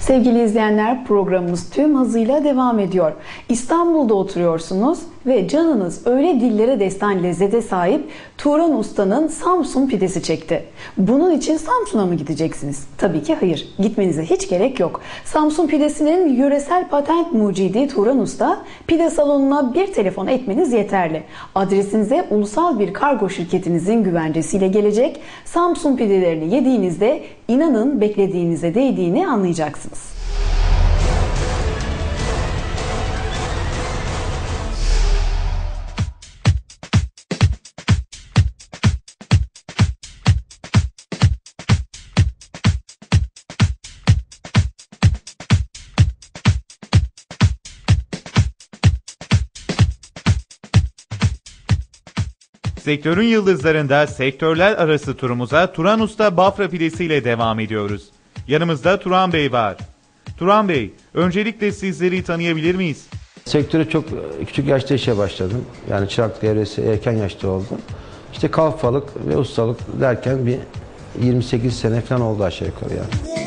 Sevgili izleyenler programımız tüm hızıyla devam ediyor. İstanbul'da oturuyorsunuz ve canınız öyle dillere destan lezzete sahip Turan Usta'nın Samsun pidesi çekti. Bunun için Samsun'a mı gideceksiniz? Tabii ki hayır. Gitmenize hiç gerek yok. Samsun pidesinin yöresel patent mucidi Turan Usta pide salonuna bir telefon etmeniz yeterli. Adresinize ulusal bir kargo şirketinizin güvencesiyle gelecek Samsun pidelerini yediğinizde inanın beklediğinize değdiğini anlayacaksınız. Sektörün yıldızlarında sektörler arası turumuza Turan Usta Bafra pidesi ile devam ediyoruz. Yanımızda Turan Bey var. Turan Bey, öncelikle sizleri tanıyabilir miyiz? Sektöre çok e, küçük yaşta işe başladım. Yani çıraklık evresi erken yaşta oldu. İşte kalfalık ve ustalık derken bir 28 sene falan oldu aşağı yukarı yani.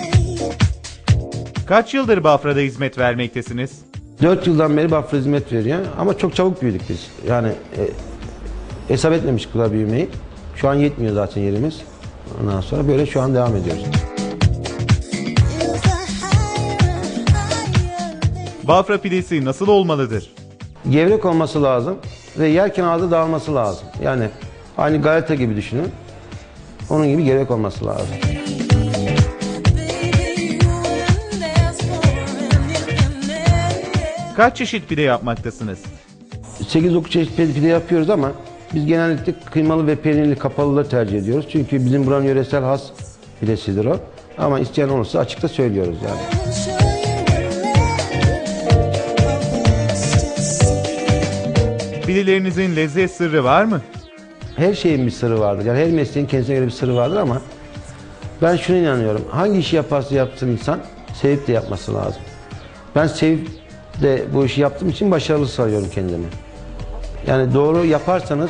Kaç yıldır Bafra'da hizmet vermektesiniz? 4 yıldan beri Bafra hizmet veriyor ama çok çabuk büyüdük biz. Yani e, hesap etmemiştik bu kadar büyümeyi. Şu an yetmiyor zaten yerimiz. Ondan sonra böyle şu an devam ediyoruz. Bafra pidesi nasıl olmalıdır? Gevrek olması lazım ve yerken ağzı dağılması lazım. Yani aynı galeta gibi düşünün. Onun gibi gevrek olması lazım. Kaç çeşit pide yapmaktasınız? 8-9 çeşit pide yapıyoruz ama biz genellikle kıymalı ve peynirli kapalıları tercih ediyoruz. Çünkü bizim buranın yöresel has pidesidir o. Ama isteyen olursa açıkta söylüyoruz yani. Pidelerinizin lezzet sırrı var mı? Her şeyin bir sırrı vardır. Yani her mesleğin kendisine göre bir sırrı vardır ama ben şuna inanıyorum. Hangi işi yaparsa yapsın insan sevip de yapması lazım. Ben sevip de bu işi yaptığım için başarılı sayıyorum kendimi. Yani doğru yaparsanız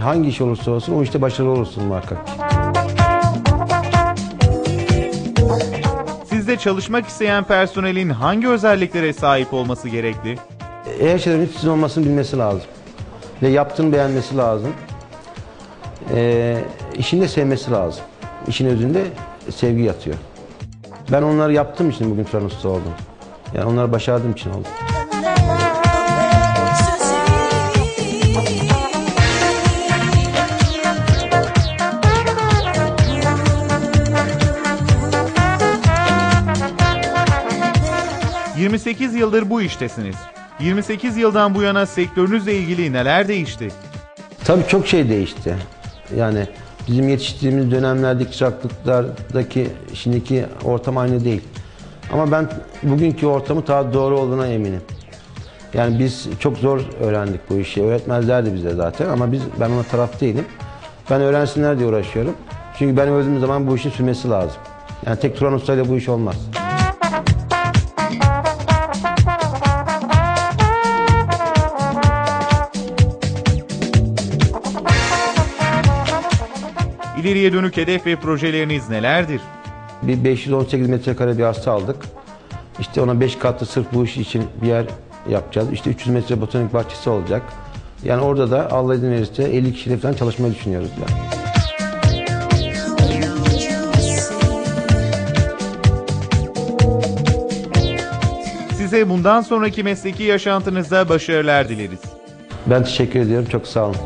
hangi iş olursa olsun o işte başarılı olursun muhakkak. Sizde çalışmak isteyen personelin hangi özelliklere sahip olması gerekli? Her şeyden sizin olmasını bilmesi lazım. Ve yaptığını beğenmesi lazım. Ee, işini de sevmesi lazım. İşin özünde sevgi yatıyor. Ben onları yaptığım için bugün Usta oldum. Yani onları başardığım için oldum. 28 yıldır bu iştesiniz. 28 yıldan bu yana sektörünüzle ilgili neler değişti? Tabii çok şey değişti. Yani bizim yetiştiğimiz dönemlerdeki çıraklıklardaki şimdiki ortam aynı değil. Ama ben bugünkü ortamı daha doğru olduğuna eminim. Yani biz çok zor öğrendik bu işi. Öğretmezlerdi bize zaten ama biz ben ona taraf değilim. Ben öğrensinler diye uğraşıyorum. Çünkü ben öldüğüm zaman bu işin sürmesi lazım. Yani tek Turan Usta'yla bu iş olmaz. İleriye dönük hedef ve projeleriniz nelerdir? Bir 518 metrekare bir arsa aldık. İşte ona 5 katlı sırf bu iş için bir yer yapacağız. İşte 300 metre botanik bahçesi olacak. Yani orada da Allah izin verirse 50 kişiyle falan çalışmayı düşünüyoruz. Yani. Size bundan sonraki mesleki yaşantınızda başarılar dileriz. Ben teşekkür ediyorum. Çok sağ olun.